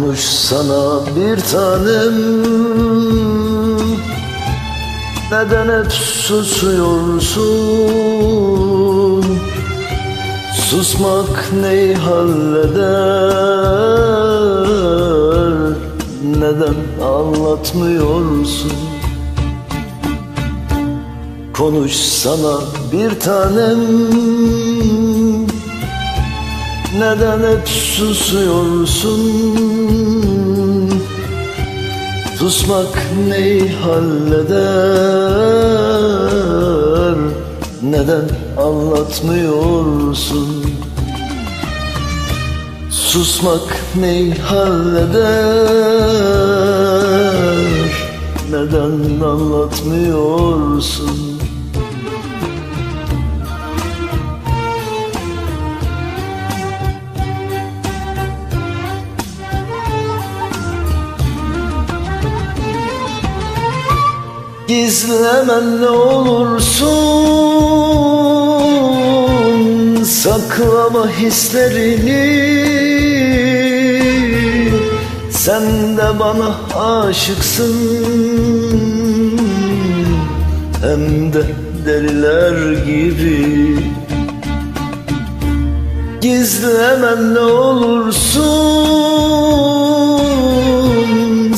Konuşsana bir tanem. Neden hep susuyorsun? Susmak neyi halleder? Neden anlatmıyorsun? Konuşsana bir tanem Neden hep susuyorsun? Susmak neyi halleder? Neden anlatmıyorsun? Susmak neyi halleder? Neden anlatmıyorsun Gizlemen ne olursun. Saklama hislerini. Sen de bana aşıksın. Hem de deliler gibi. Gizlemen ne olursun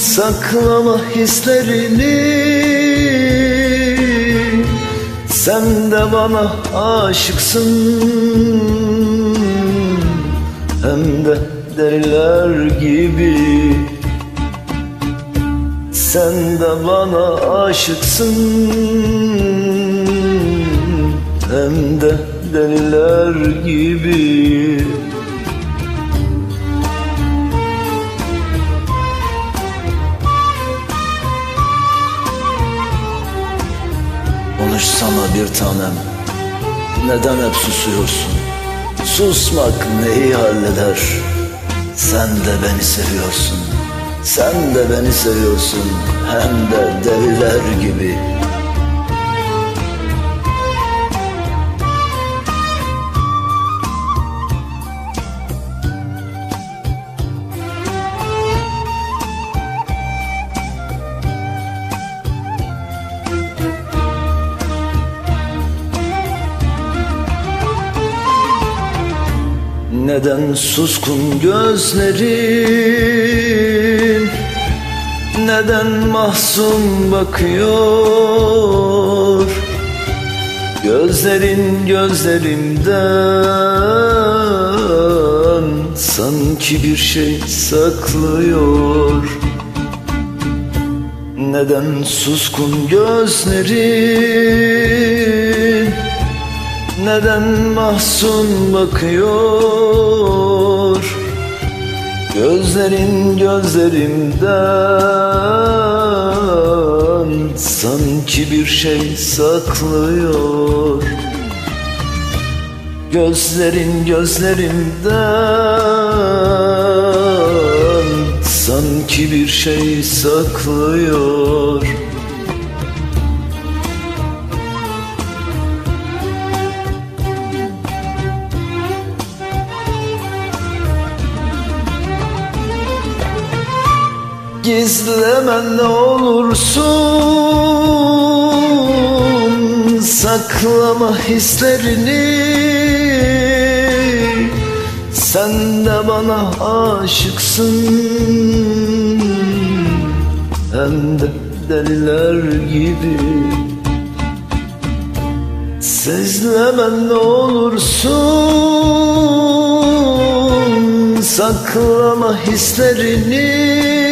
Saklama hislerini. Sen de bana aşıksın. Hem de deliler gibi. Sen de bana aşıksın. Hem de deliler gibi Konuşsana bir tanem. Neden hep susuyorsun? Susmak neyi halleder? Sen de beni seviyorsun. Sen de beni seviyorsun. Hem de deliler gibi Neden suskun gözlerin? Neden mahzun bakıyor? Gözlerin gözlerimden Sanki bir şey saklıyor. Neden suskun gözlerin neden mahzun bakıyor? Gözlerin gözlerimden Sanki bir şey saklıyor. Gözlerin gözlerimden Sanki bir şey saklıyor Gizlemen ne olursun. Saklama hislerini. Sen de bana aşıksın. Hem de deliler gibi. Sezlemen ne olursun. Saklama hislerini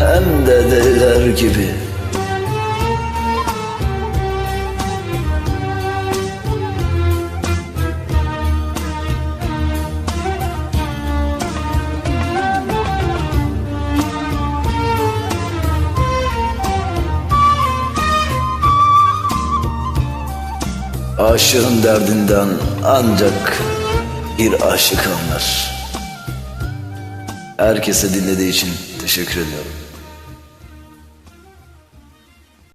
hem de deliler gibi Aşığın derdinden ancak bir aşık anlar. Herkese dinlediği için teşekkür ediyorum.